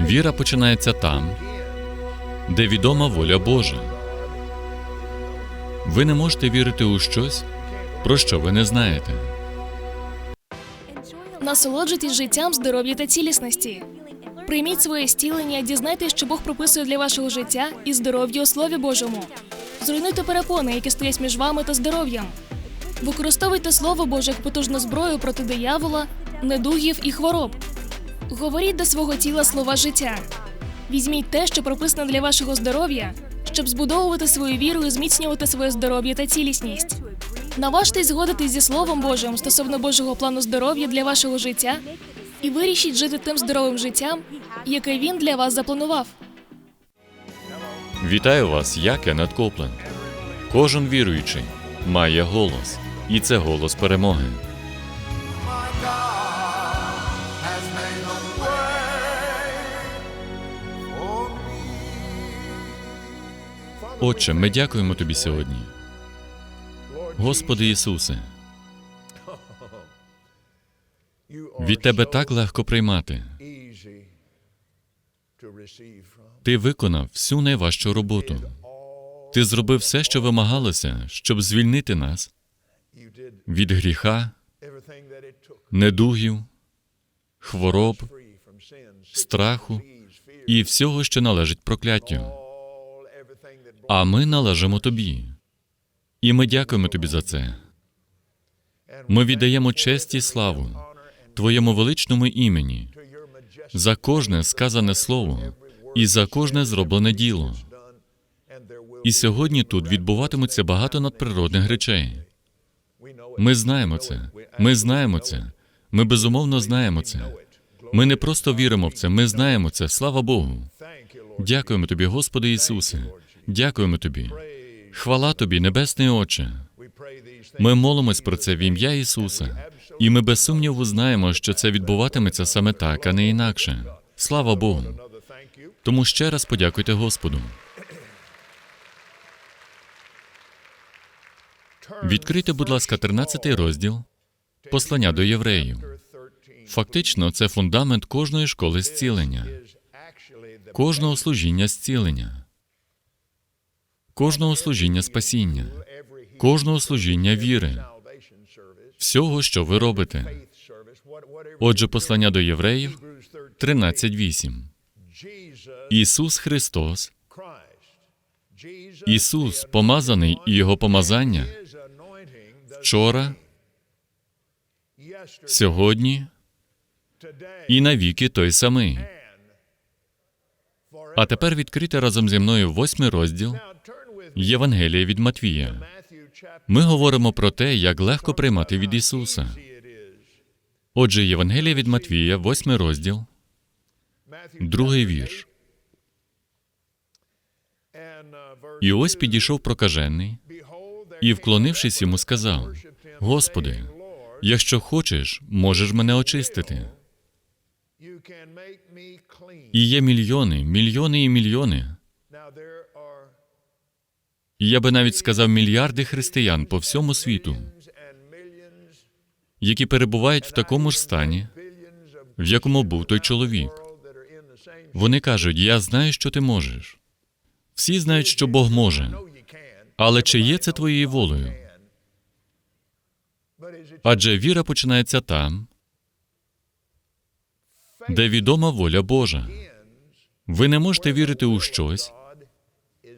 Віра починається там, де відома воля Божа. Ви не можете вірити у щось, про що ви не знаєте. Насолоджуйтесь життям, здоров'я та цілісності. Прийміть своє стілення, дізнайтесь, що Бог прописує для вашого життя і здоров'я у Слові Божому. Зруйнуйте перепони, які стоять між вами та здоров'ям. Використовуйте Слово Боже як потужну зброю проти диявола, недугів і хвороб. Говоріть до свого тіла слова життя. Візьміть те, що прописано для вашого здоров'я, щоб збудовувати свою віру і зміцнювати своє здоров'я та цілісність. Наважтесь згодитись зі Словом Божим стосовно Божого плану здоров'я для вашого життя і вирішіть жити тим здоровим життям, яке він для вас запланував. Вітаю вас, я Кеннет Копленд. Кожен віруючий має голос, і це голос перемоги. Отче, ми дякуємо тобі сьогодні. Господи Ісусе, від Тебе так легко приймати. Ти виконав всю найважчу роботу. Ти зробив все, що вимагалося, щоб звільнити нас від гріха, недугів, хвороб, страху і всього, що належить прокляттю. А ми належимо тобі. І ми дякуємо тобі за це. Ми віддаємо честь і славу Твоєму величному імені за кожне сказане слово і за кожне зроблене діло. І сьогодні тут відбуватиметься багато надприродних речей. Ми знаємо це. Ми знаємо це. Ми безумовно знаємо це. Ми не просто віримо в це, ми знаємо це. Слава Богу. Дякуємо тобі, Господи Ісусе. Дякуємо тобі. Хвала тобі, Небесний Отче. Ми молимось про це в ім'я Ісуса, і ми без сумніву знаємо, що це відбуватиметься саме так, а не інакше. Слава Богу. Тому ще раз подякуйте Господу. Відкрийте, будь ласка, 13 розділ послання до євреїв. Фактично, це фундамент кожної школи зцілення, кожного служіння зцілення, кожного служіння спасіння, кожного служіння віри, всього, що ви робите. Отже, послання до євреїв 13.8. Ісус Христос, Ісус, помазаний і Його помазання вчора, сьогодні і навіки той самий. А тепер відкрийте разом зі мною восьмий розділ Євангелія від Матвія. Ми говоримо про те, як легко приймати від Ісуса. Отже, Євангелія від Матвія, восьмий розділ, другий вірш. І ось підійшов прокажений і, вклонившись йому, сказав: Господи, якщо хочеш, можеш мене очистити. І є мільйони, мільйони і мільйони. Я би навіть сказав мільярди християн по всьому світу, які перебувають в такому ж стані, в якому був той чоловік. Вони кажуть: Я знаю, що ти можеш. Всі знають, що Бог може. Але чи є це твоєю волею? Адже віра починається там, де відома воля Божа. Ви не можете вірити у щось,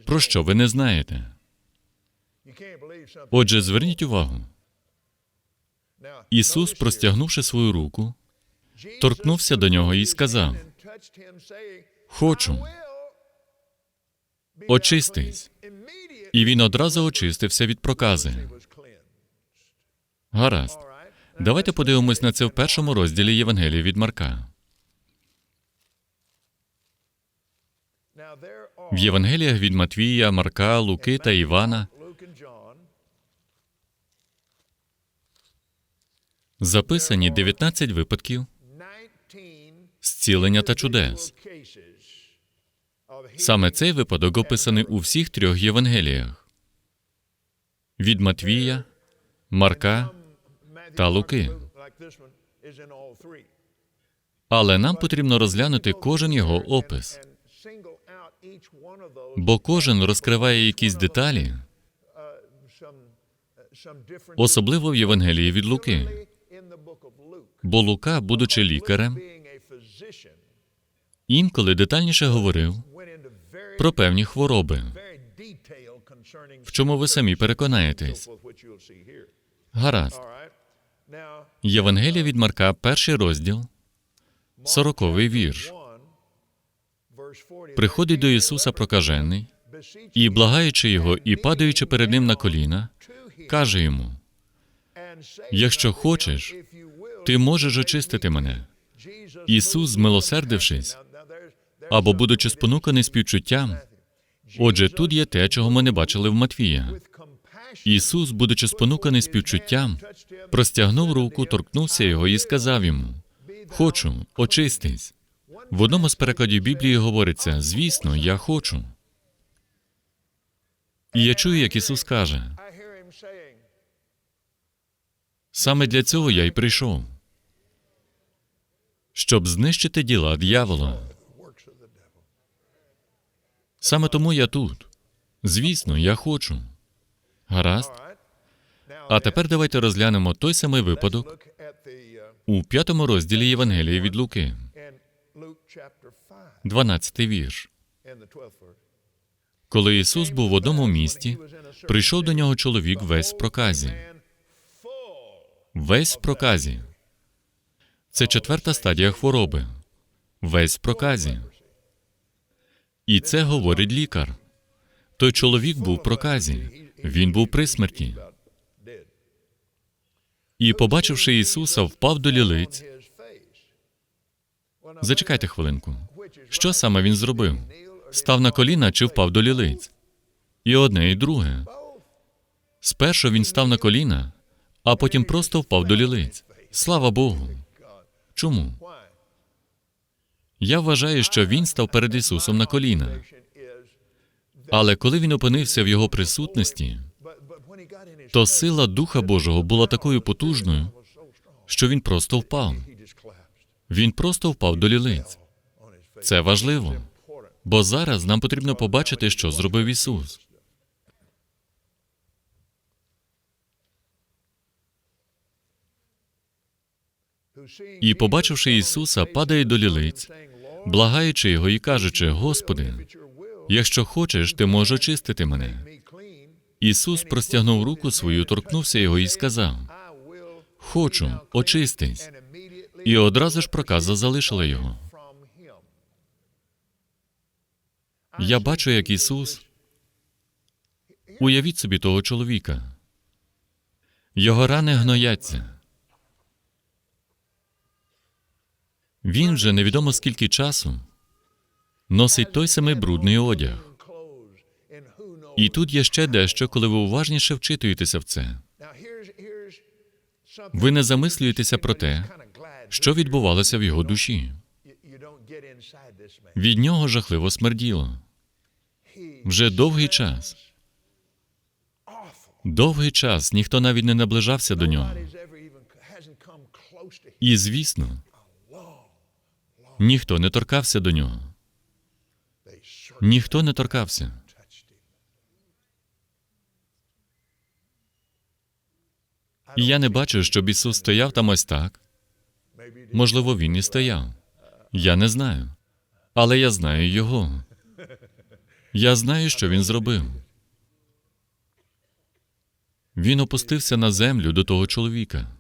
про що ви не знаєте. Отже, зверніть увагу. Ісус, простягнувши свою руку, торкнувся до нього і сказав: Хочу, "Will очистись. І він одразу очистився від прокази. Гаразд. Давайте подивимось на це в першому розділі Євангелія від Марка. В Євангеліях від Матвія, Марка, Луки та Івана записані 19 випадків зцілення та чудес. Саме цей випадок описаний у всіх трьох Євангеліях від Матвія, Марка та Луки. Але нам потрібно розглянути кожен його опис, бо кожен розкриває якісь деталі, особливо в Євангелії від Луки. Бо Лука, будучи лікарем, інколи детальніше говорив про певні хвороби, в чому ви самі переконаєтесь. Гаразд. Євангелія від Марка, перший розділ, сороковий вірш. 1 verse 40. Приходить до Ісуса прокажений і, благаючи його і падаючи перед ним на коліна, каже йому: Якщо хочеш, ти можеш очистити мене. Ісус, змилосердившись, або будучи спонуканий співчуттям. Отже, тут є те, чого ми не бачили в Матвія. Ісус, будучи спонуканий співчуттям, простягнув руку, торкнувся його і сказав йому: Хочу, очистись. В одному з перекладів Біблії говориться: звісно, я хочу. І я чую, як Ісус каже: саме для цього я й прийшов, щоб знищити діла devil. Саме тому я тут. Звісно, я хочу. Гаразд. А тепер давайте розглянемо той самий випадок у п'ятому розділі Євангелія від Луки, 12 вірш. in the 12th verse. Коли Ісус був в одному місті, прийшов до нього чоловік весь в проказі. Весь в проказі. Це четверта стадія хвороби. Весь в проказі. І це говорить лікар. Той чоловік був в проказі. Він був при смерті. І, побачивши Ісуса, впав до лілиць. Зачекайте хвилинку. Що саме він зробив? Став на коліна чи впав до лілиць? І одне, і друге. Спершу він став на коліна, а потім просто впав до лілиць. Слава Богу. Чому? Я вважаю, що він став перед Ісусом на коліна. Але коли він опинився в його присутності, то сила Духа Божого була такою потужною, що він просто впав. Він просто впав до лілиць. Це важливо, бо зараз нам потрібно побачити, що зробив Ісус. І, побачивши Ісуса, падає до лілиць, благаючи його і кажучи: Господи, якщо хочеш, ти можеш очистити мене. Ісус простягнув руку свою, торкнувся його і сказав: Хочу, очистись. І одразу ж проказа залишила його. Я бачу, як Ісус. Уявіть собі того чоловіка. Його рани гнояться. Він вже невідомо скільки часу носить той самий брудний одяг. І тут є ще дещо, коли ви уважніше вчитуєтеся в це. Ви не замислюєтеся про те, що відбувалося в його душі. Від нього жахливо смерділо. Вже довгий час. Довгий час ніхто навіть не наближався до нього. І, звісно, ніхто не торкався до нього. Ніхто не торкався. І я не бачу, щоб Ісус стояв там ось так. Можливо, він і стояв. Я не знаю. Але я знаю його. Я знаю, що він зробив. Він опустився на землю до того чоловіка.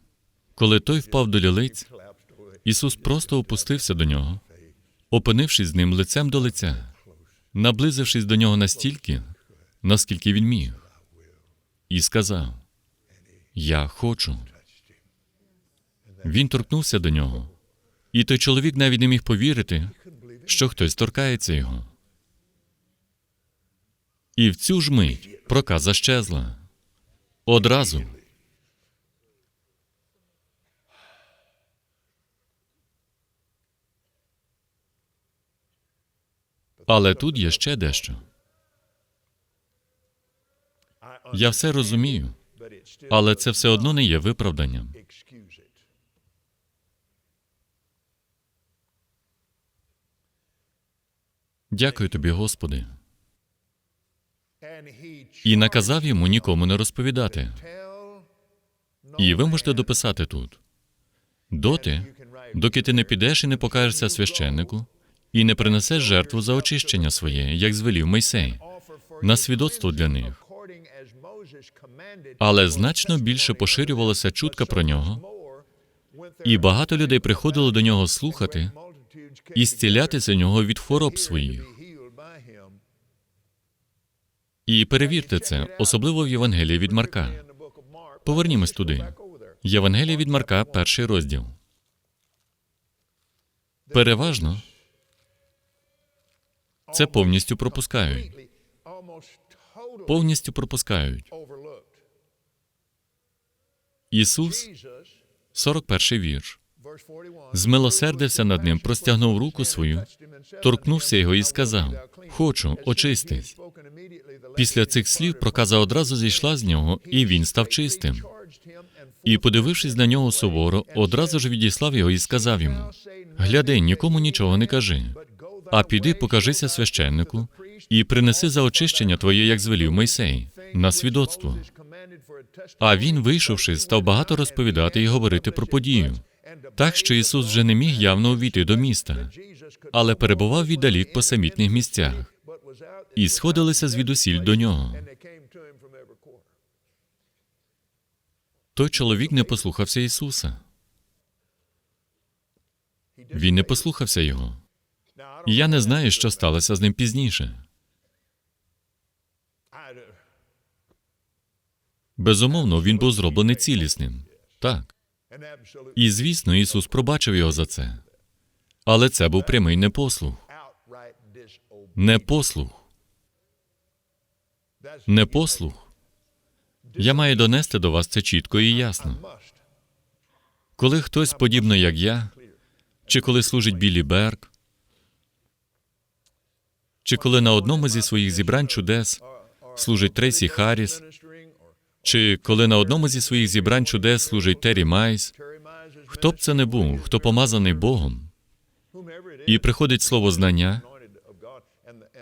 Коли той впав до лілиць. Ісус просто опустився до нього, опинившись з ним лицем до лиця, наблизившись до нього настільки, наскільки він міг, і сказав: Я хочу. Він торкнувся до нього, і той чоловік навіть не міг повірити, що хтось торкається його. І в цю ж мить проказа щезла. Одразу. Але тут є ще дещо. Я все розумію, але це все одно не є виправданням. Дякую тобі, Господи. І наказав йому нікому не розповідати. І ви можете дописати тут. Доти, доки ти не підеш і не покажешся священнику, і не принесеш жертву за очищення своє, як звелів Мойсей, на свідоцтво для них. Але значно більше поширювалася чутка про нього, і багато людей приходило до нього слухати і зцілятися нього від хвороб своїх. І перевірте це, особливо в Євангелії від Марка. Повернімось туди. Євангелія від Марка, перший розділ. Переважно це повністю пропускають. Повністю пропускають. Ісус, 41 вірш, verse 41, змилосердився над ним, простягнув руку свою, торкнувся його і сказав: Хочу, очистись. Після цих слів проказа одразу зійшла з нього, і він став чистим. І, подивившись на нього суворо, одразу ж відіслав його і сказав йому: Гляди, нікому нічого не кажи, а піди, покажися священнику і принеси за очищення твоє, як звелів Мойсей, на свідоцтво. А він, вийшовши, став багато розповідати і говорити про подію, так що Ісус вже не міг явно увійти до міста, але перебував віддалік по самітних місцях, і сходилися звідусіль до нього. Той чоловік не послухався Ісуса. Він не послухався його. І я не знаю, що сталося з ним пізніше. Безумовно, він був зроблений цілісним. Так. І, звісно, Ісус пробачив його за це. Але це був прямий непослух. Непослух. Непослух. Я маю донести до вас це чітко і ясно. Коли хтось, подібно як я, чи коли служить Білі Берг, чи коли на одному зі своїх зібрань чудес служить Трейсі Харріс, чи коли на одному зі своїх зібрань чудес служить Террі Майс, хто б це не був, хто помазаний Богом, і приходить слово знання,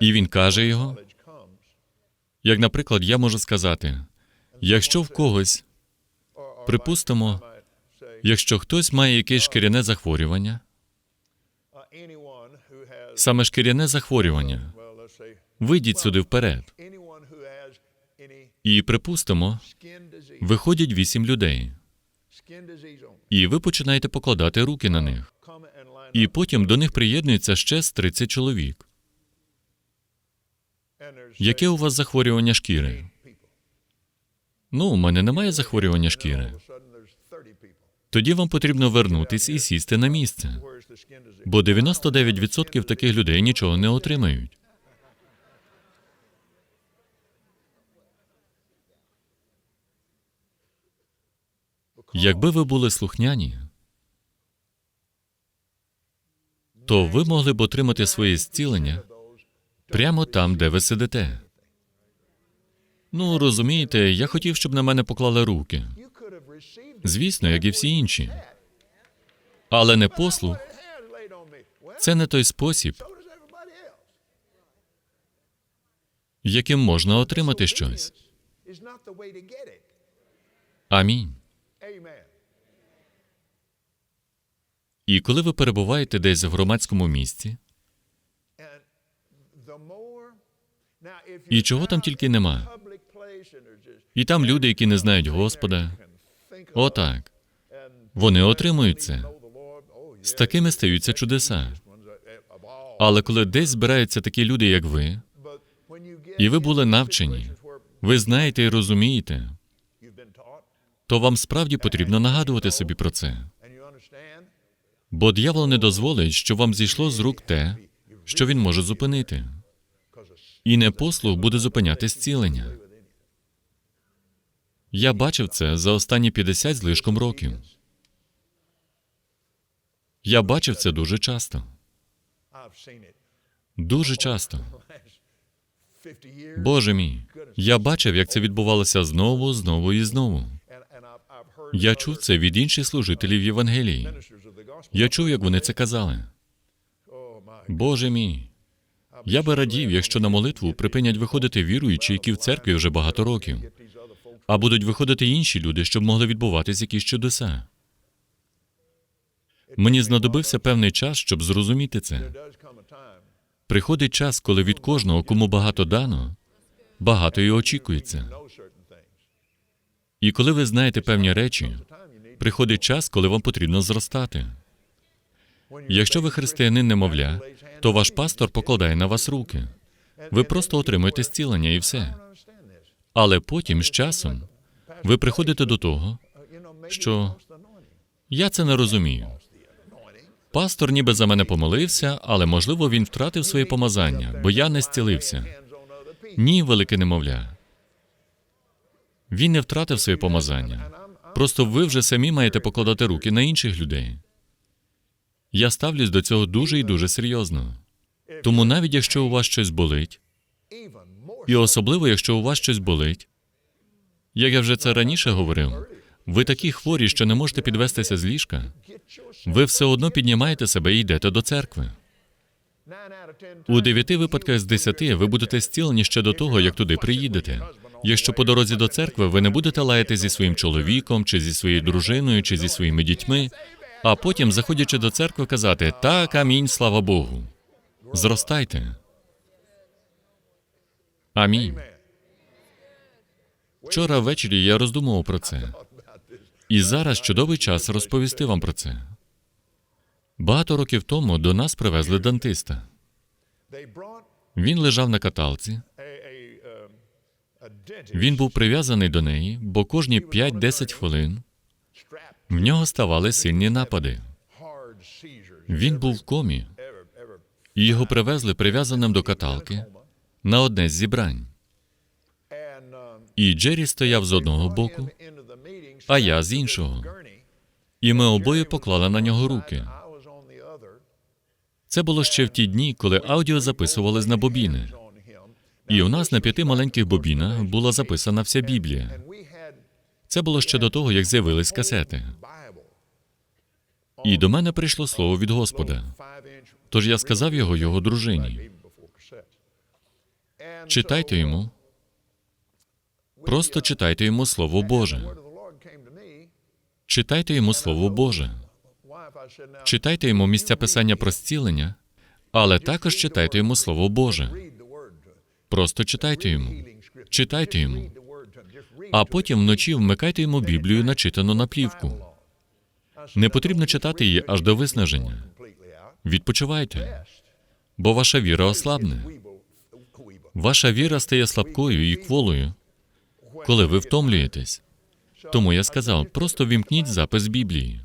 і він каже його, як, наприклад, я можу сказати, якщо в когось, припустимо, якщо хтось має якесь шкіряне захворювання, саме шкіряне захворювання, вийдіть сюди вперед. І припустимо, виходять вісім людей, і ви починаєте покладати руки на них. І потім до них приєднується ще з 30 чоловік. Яке у вас захворювання шкіри? Ну, у мене немає захворювання шкіри. Тоді вам потрібно вернутись і сісти на місце, бо 99% таких людей нічого не отримають. Якби ви були слухняні, то ви могли б отримати своє зцілення прямо там, де ви сидите. Ну, розумієте, я хотів, щоб на мене поклали руки. Звісно, як і всі інші. Але не послух це не той спосіб, яким можна отримати щось. Амінь. І коли ви перебуваєте десь в громадському місці, І чого там тільки нема. і там люди, які не знають Господа, отак, вони отримують це. З такими стаються чудеса. Але коли десь збираються такі люди, як ви, і ви були навчені, ви знаєте і розумієте, то вам справді потрібно нагадувати собі про це. Бо дьявол не дозволить, щоб вам зійшло з рук те, що він може зупинити. І непослух буде зупиняти зцілення. Я бачив це за останні 50 з лишком років. Я бачив це дуже часто. Дуже часто. Боже мій, я бачив, як це відбувалося знову, знову і знову. Я чув це від інших служителів Євангелії. Я чув, як вони це казали. Боже мій, Я би радів, якщо на молитву припинять виходити віруючі, які в церкві вже багато років, а будуть виходити інші люди, щоб могли відбуватись якісь чудеса. Мені знадобився певний час, щоб зрозуміти це. Приходить час, коли від кожного, кому багато дано, багато і очікується. І коли ви знаєте певні речі, приходить час, коли вам потрібно зростати. Якщо ви християнин немовля, то ваш пастор покладає на вас руки. Ви просто отримуєте зцілення і все. Але потім, з часом, ви приходите до того, що я це не розумію. Пастор ніби за мене помолився, але можливо він втратив своє помазання, бо я не зцілився. Ні, велике немовля. Він не втратив своє помазання. Просто ви вже самі маєте покладати руки на інших людей. Я ставлюсь до цього дуже і дуже серйозно. Тому навіть якщо у вас щось болить, і особливо, якщо у вас щось болить, як я вже це раніше говорив, ви такі хворі, що не можете підвестися з ліжка, ви все одно піднімаєте себе і йдете до церкви. У дев'яти випадках з десяти ви будете зцілені ще до того, як туди приїдете. Якщо по дорозі до церкви ви не будете лаяти зі своїм чоловіком, чи зі своєю дружиною, чи зі своїми дітьми, а потім, заходячи до церкви, казати так, амінь, слава Богу. Зростайте. Амінь. Вчора ввечері я роздумував про це. І зараз чудовий час розповісти вам про це. Багато років тому до нас привезли дантиста. Він лежав на каталці. Він був прив'язаний до неї, бо кожні 5-10 хвилин в нього ставали сильні напади. Він був в комі, і його привезли прив'язаним до каталки на одне з зібрань. І Джері стояв з одного боку, а я з іншого. І ми обоє поклали на нього руки. Це було ще в ті дні, коли аудіо записувались на бобіни. І у нас на п'яти маленьких бобінах була записана вся Біблія. Це було ще до того, як з'явились касети. І до мене прийшло слово від Господа. Тож я сказав його його дружині. Читайте йому. Просто читайте йому Слово Боже. Читайте йому Слово Боже. Читайте йому місця писання про зцілення, але також читайте йому Слово Боже. Просто читайте йому. Читайте йому. А потім вночі вмикайте йому Біблію, начитану на плівку. Не потрібно читати її аж до виснаження. Відпочивайте, бо ваша віра ослабне. Ваша віра стає слабкою і кволою, коли ви втомлюєтесь. Тому я сказав: просто вімкніть запис Біблії.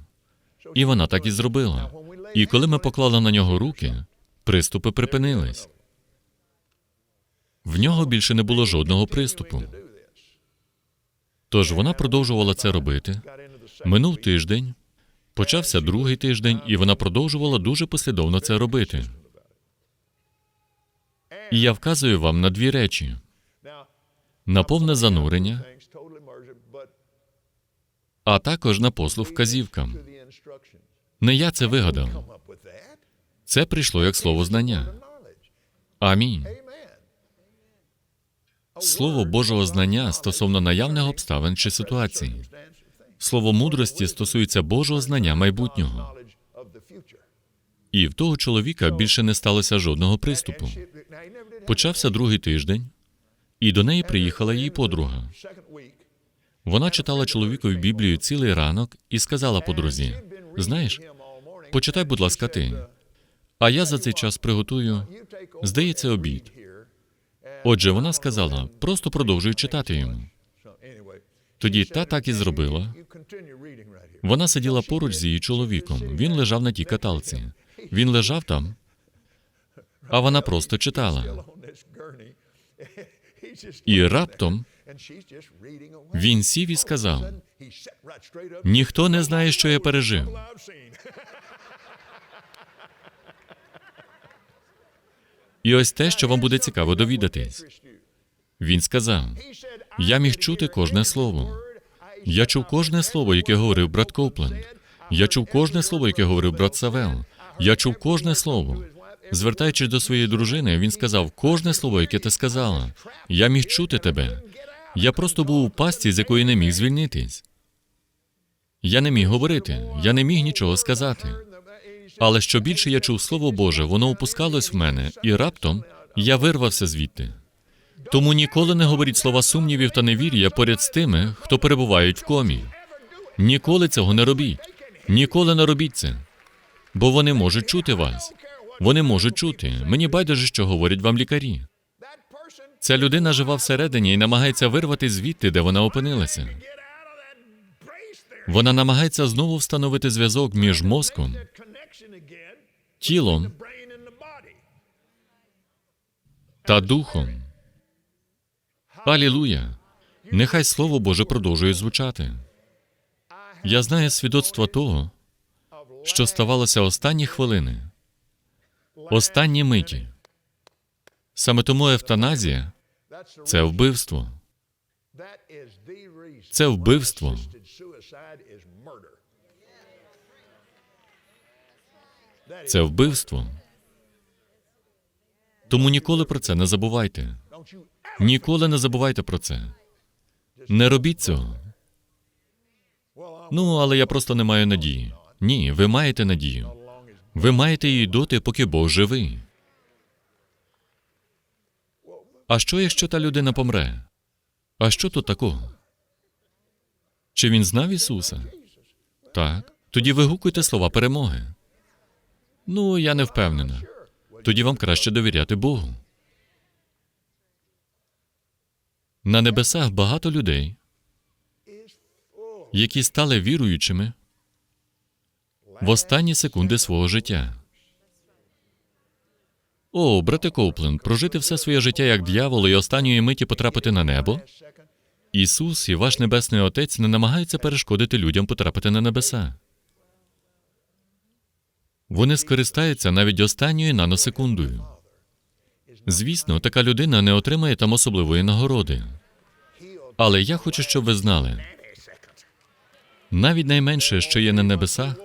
І вона так і зробила. І коли ми поклали на нього руки, приступи припинились. В нього більше не було жодного приступу. Тож вона продовжувала це робити. Минув тиждень, почався другий тиждень, і вона продовжувала дуже послідовно це робити. І я вказую вам на дві речі: на повне занурення, а також на послуг вказівкам. Не я це вигадав. Це прийшло як слово знання. Амінь. Слово Божого знання стосовно наявних обставин чи ситуації. Слово мудрості стосується Божого знання майбутнього. І в того чоловіка більше не сталося жодного приступу. Почався другий тиждень, і до неї приїхала її подруга. Вона читала чоловікові Біблію цілий ранок і сказала подрузі: знаєш, почитай, будь ласка, ти. А я за цей час приготую, здається, обід. Отже, вона сказала: просто продовжуй читати йому. Тоді та так і зробила. Вона сиділа поруч з її чоловіком. Він лежав на тій каталці. Він лежав там, а вона просто читала. І раптом він сів і сказав: ніхто не знає, що я пережив. І ось те, що вам буде цікаво довідатись. Він сказав: Я міг чути кожне слово. Я чув кожне слово, яке говорив брат Копленд. Я чув кожне слово, яке говорив брат Савел. Я чув кожне слово. Звертаючись до своєї дружини, він сказав: кожне слово, яке ти сказала, я міг чути тебе. Я просто був у пастці, з якої не міг звільнитись. Я не міг говорити, я не міг нічого сказати. Але що більше я чув Слово Боже, воно опускалось в мене, і раптом я вирвався звідти. Тому ніколи не говоріть слова сумнівів та невір'я поряд з тими, хто перебувають в комі. Ніколи цього не робіть. Ніколи не робіть це. Бо вони можуть чути вас. Вони можуть чути. Мені байдуже, що говорять вам лікарі. Ця людина жива всередині і намагається вирвати звідти, де вона опинилася. Вона намагається знову встановити зв'язок між мозком, тілом та духом. Алілуя! Нехай Слово Боже продовжує звучати. Я знаю свідоцтво того, що ставалося останні хвилини, останні миті. Саме тому евтаназія це вбивство. Це вбивство. Це вбивство. Тому ніколи про це не забувайте. Ніколи не забувайте про це. Не робіть цього. Ну, але я просто не маю надії. Ні, ви маєте надію. Ви маєте її доти, поки Бог живий. А що, якщо та людина помре? А що тут такого? Чи він знав Ісуса? Так. Тоді вигукуйте слова перемоги. Ну, я не впевнена. Тоді вам краще довіряти Богу. На небесах багато людей, які стали віруючими в останні секунди свого життя. О, брате Коупленд, прожити все своє життя як дьявол і останньої миті потрапити на небо. Ісус і ваш Небесний Отець не намагаються перешкодити людям потрапити на небеса. Вони скористаються навіть останньою наносекундою. Звісно, така людина не отримає там особливої нагороди. Але я хочу, щоб ви знали, навіть найменше, що є на небесах,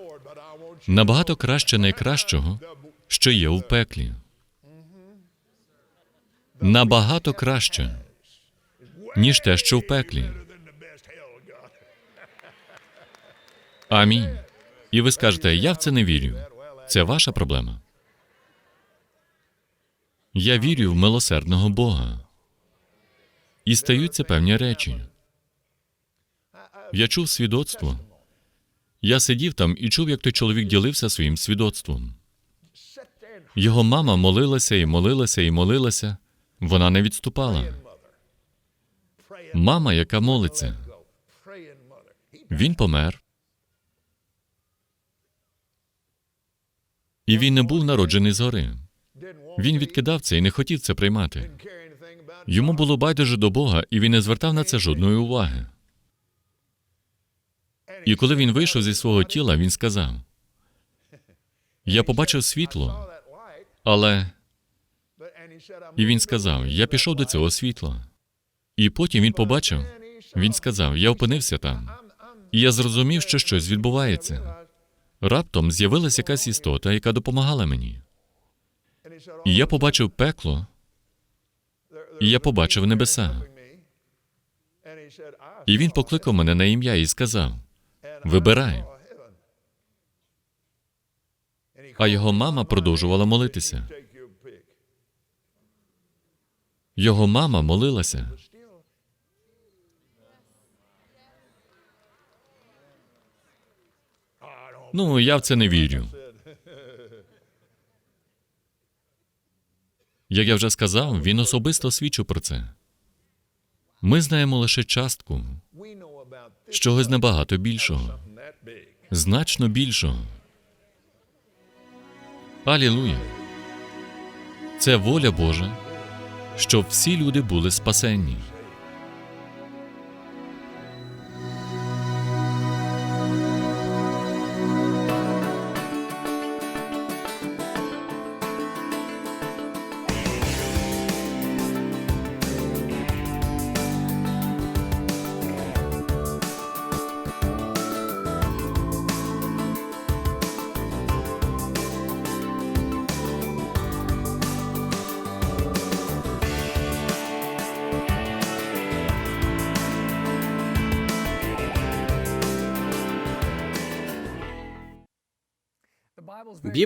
набагато краще найкращого, що є в пеклі. Набагато краще, ніж те, що в пеклі. Амінь. І ви скажете, я в це не вірю. Це ваша проблема. Я вірю в милосердного Бога. І стаються певні речі. Я чув свідоцтво. Я сидів там і чув, як той чоловік ділився своїм свідоцтвом. Його мама молилася і молилася і молилася. Вона не відступала. Мама, яка молиться, він помер. І він не був народжений згори. Він відкидав це і не хотів це приймати. Йому було байдуже до Бога, і він не звертав на це жодної уваги. І коли він вийшов зі свого тіла, він сказав: Я побачив світло, але і він сказав: Я пішов до цього світла. І потім він побачив, він сказав: Я опинився там. І я зрозумів, що щось відбувається. Раптом з'явилася якась істота, яка допомагала мені. І я побачив пекло, і я побачив небеса. І він покликав мене на ім'я і сказав: Вибирай. А його мама продовжувала молитися. Його мама молилася. Ну, я в це не вірю. Як я вже сказав, він особисто свідчив про це. Ми знаємо лише частку чогось набагато більшого, значно більшого. Алілуя! Це воля Божа, щоб всі люди були спасенні.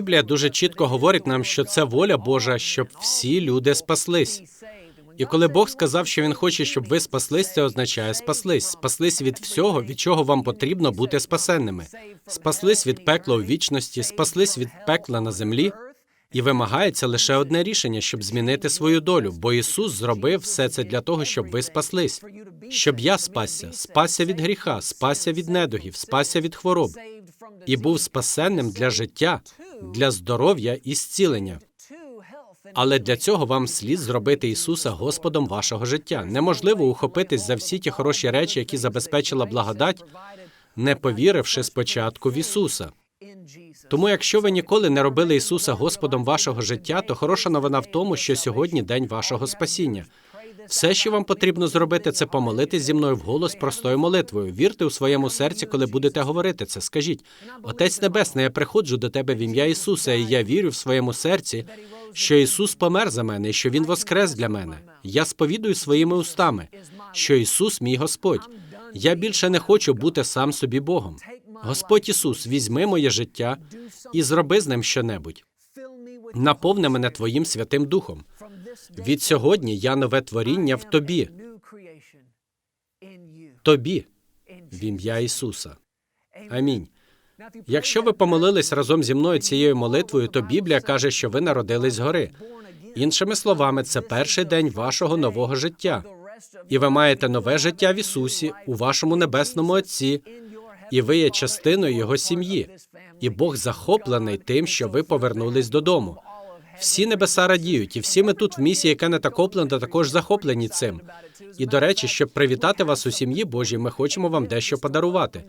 Біблія дуже чітко говорить нам, що це воля Божа, щоб всі люди спаслись. І коли Бог сказав, що Він хоче, щоб ви спаслись, це означає спаслись. Спаслись від всього, від чого вам потрібно бути спасенними. Спаслись від пекла у вічності, спаслись від пекла на землі. І вимагається лише одне рішення, щоб змінити свою долю, бо Ісус зробив все це для того, щоб ви спаслись, щоб я спасся, спасся від гріха, спасся від недугів, спасся від хвороб і був спасенним для життя, для здоров'я і зцілення. Але для цього вам слід зробити Ісуса Господом вашого життя. Неможливо ухопитись за всі ті хороші речі, які забезпечила благодать, не повіривши спочатку в Ісуса. Тому, якщо ви ніколи не робили Ісуса Господом вашого життя, то хороша новина в тому, що сьогодні день вашого спасіння. Все, що вам потрібно зробити, це помолитись зі мною вголос простою молитвою. Вірте у своєму серці, коли будете говорити це. Скажіть, Отець Небесний, я приходжу до тебе в ім'я Ісуса, і я вірю в своєму серці, що Ісус помер за мене і що Він воскрес для мене. Я сповідую своїми устами, що Ісус мій Господь. Я більше не хочу бути сам собі Богом. Господь Ісус, візьми моє життя і зроби з ним щонебудь. Наповни мене Твоїм Святим Духом. Від сьогодні я нове творіння в тобі, тобі, в ім'я Ісуса. Амінь. Якщо ви помолились разом зі мною цією молитвою, то Біблія каже, що ви народились згори. Іншими словами, це перший день вашого нового життя. І ви маєте нове життя в Ісусі, у вашому небесному Отці, і ви є частиною Його сім'ї. І Бог захоплений тим, що ви повернулись додому. Всі небеса радіють, і всі ми тут в місії Кеннета Копленда також захоплені цим. І до речі, щоб привітати вас у сім'ї Божій, ми хочемо вам дещо подарувати.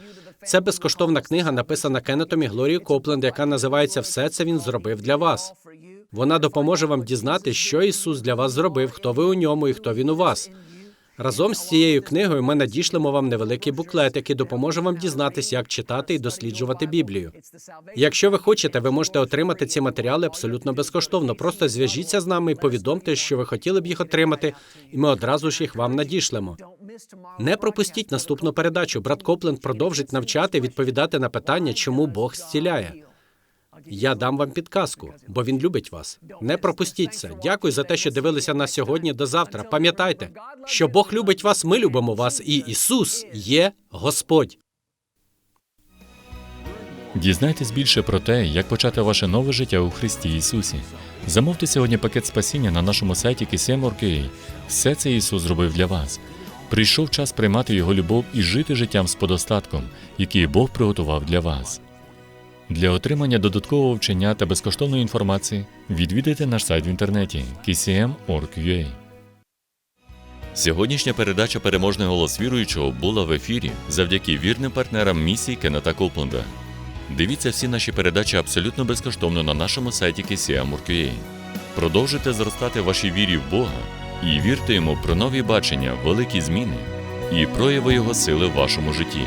Це безкоштовна книга, написана Кеннетом і Глорією Копленд, яка називається Все це він зробив для вас. Вона допоможе вам дізнати, що Ісус для вас зробив, хто ви у ньому і хто він у вас. Разом з цією книгою ми надішлемо вам невеликий буклет, який допоможе вам дізнатися, як читати і досліджувати Біблію. Якщо ви хочете, ви можете отримати ці матеріали абсолютно безкоштовно. Просто зв'яжіться з нами і повідомте, що ви хотіли б їх отримати, і ми одразу ж їх вам надішлемо. Не пропустіть наступну передачу. Брат Копленд продовжить навчати відповідати на питання, чому Бог зціляє. Я дам вам підказку, бо він любить вас. Не пропустіть це. Дякую за те, що дивилися нас сьогодні. До завтра. Пам'ятайте, що Бог любить вас, ми любимо вас, і Ісус є Господь. Дізнайтесь більше про те, як почати ваше нове життя у Христі Ісусі. Замовте сьогодні пакет спасіння на нашому сайті KCM.org.ua. Все це Ісус зробив для вас. Прийшов час приймати Його любов і жити життям з подостатком, який Бог приготував для вас. Для отримання додаткового вчення та безкоштовної інформації відвідайте наш сайт в інтернеті kcm.org.ua. Сьогоднішня передача Переможний голос віруючого була в ефірі завдяки вірним партнерам місії Кеннета Копленда. Дивіться всі наші передачі абсолютно безкоштовно на нашому сайті KCM.org.ua. Продовжуйте зростати в вашій вірі в Бога і вірте йому про нові бачення, великі зміни і прояви Його сили в вашому житті.